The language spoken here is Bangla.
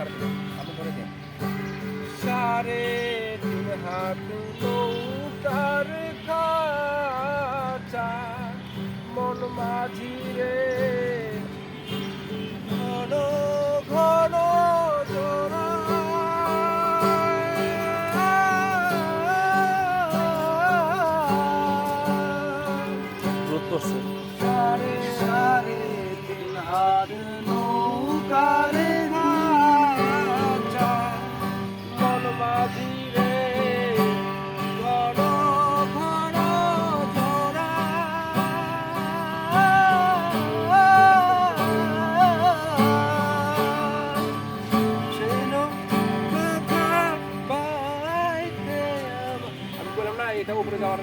সাড়ে তিন আমি করে দিন সাড়ে তিন হাত নৌকার খাঁচা মন মাঝি রে ঘন ঘন সাড়ে সাড়ে তিন হাত এটা উপরে যাওয়ার